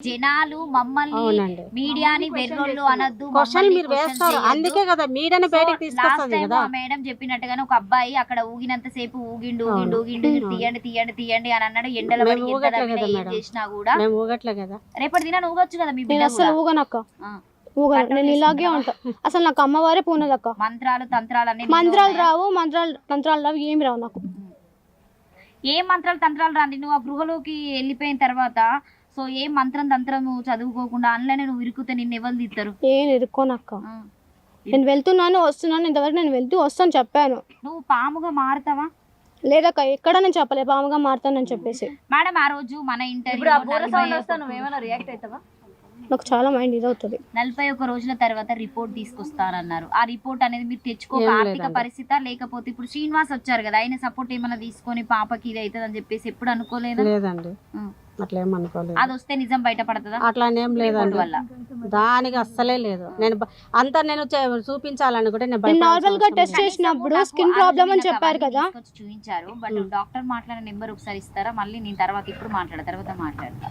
జనాలు మమ్మల్ని మీడియాని వెర్రోళ్ళు అనొద్దు క్వశ్చన్ మీరు వేస్తారు. అందుకే కదా మీడియాని బయటకు లాస్ట్ తీసుకొస్తుంది టైం కదా మేడం చెప్పినట్టుగానే ఒక అబ్బాయి అక్కడ ఊగినంత సేపు ఊగిండు ఊగిండు. ఊగిండు. తీయండి తీయండి తీయండి అని అన్నాడు ఎండల పడి ఏం. చేసినా కూడా మేము ఊగట్లే కదా రేపటి దిన ఊగొచ్చు కదా మీ బిడ్డ అసలు. ఊగనక్క. ఊగను నేను ఇలాగే? ఉంటా అసలు నాకు అమ్మవారే పూనదక్క మంత్రాలు తంత్రాలు అన్ని మంత్రాలు? రావు మంత్రాలు మంత్రాలు రావు ఏమి రావు నాకు ఏ మంత్రాలు తంత్రాలు రాండి నువ్వు ఆ గృహలోకి వెళ్ళిపోయిన తర్వాత సో ఏ మంత్రం తంత్రము చదువుకోకుండా అందులోనే నువ్వు ఇరుకుతే నిన్ను ఎవరు తీస్తారు ఏం ఇరుక్కోనక్క. నేను వెళ్తున్నాను వస్తున్నాను ఇంతవరకు నేను వెళ్తూ వస్తాను చెప్పాను. నువ్వు పాముగా మారుతావా? లేదక్క ఎక్కడ నేను చెప్పలేదు పాముగా మారుతానని చెప్పేసి. మేడం ఆ రోజు మన ఇప్పుడు ఆ బోర సౌండ్ ఇంటర్వ్యూ రియాక్ట్ అవుతావా? నాకు చాలా మైండ్ ఇదవుతుంది నలభై ఒక్క రోజుల తర్వాత రిపోర్ట్ తీసుకొస్తానన్నారు. ఆ రిపోర్ట్ అనేది మీరు తెచ్చుకోక ఏం ఆర్థిక. పరిస్థితి లేకపోతే ఇప్పుడు శ్రీనివాస్ వచ్చారు కదా ఆయన సపోర్ట్ ఏమైనా తీసుకొని పాపకి ఇది అవుతుంది అని చెప్పేసి ఎప్పుడు అనుకోలేదా? లేదండి. అట్లా ఏం అనుకోలేదు అది వస్తే నిజం బయటపడుతుందా? అట్లా ఏం లేదండి. వల్ల. దానికి అస్సలే లేదు. నేను బ- అంతా నేను చే- చూపించాలనుకుంటే నేను నార్మల్గా టెస్ట్ లేదు. చేసినప్పుడు స్కిన్ ప్రాబ్లం అని చెప్పారు కదా. తీసుకొచ్చి చూపించారు. బట్. డాక్టర్ మాట్లాడిన నెంబర్ ఒకసారి ఇస్తారా? మళ్ళీ నేను తర్వాత ఇప్పుడు మాట్లాడ తర్వాత మాట్లాడతా.